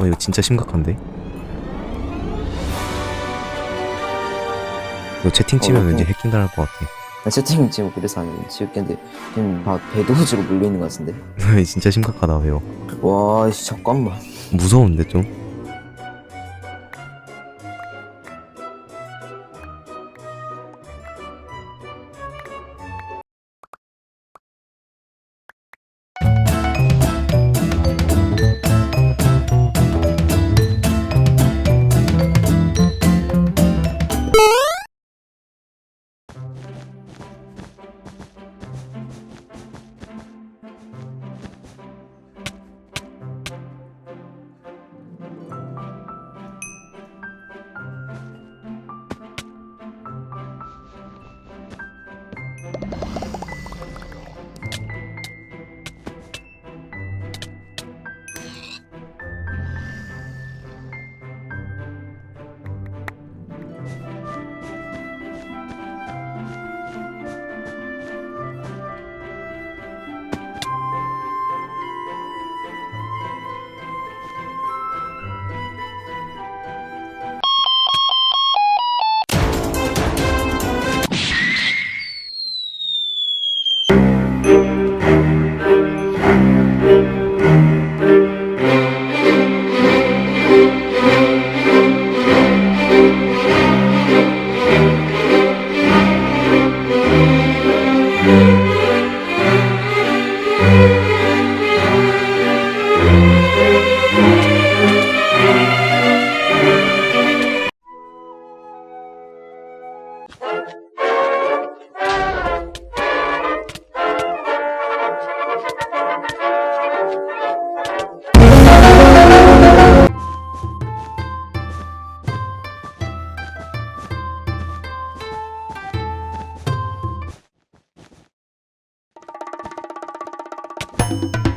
어 이거 진짜 심각한데? 이거 채팅 치면 어, 왠지 어. 해킹 당할 것 같아. 나 채팅 지금 그래서 안 지웠겠는데 지금 다 배도우즈로 몰려있는 것 같은데 진짜 심각하다 왜요? 와 씨, 잠깐만 무서운데 좀? you you you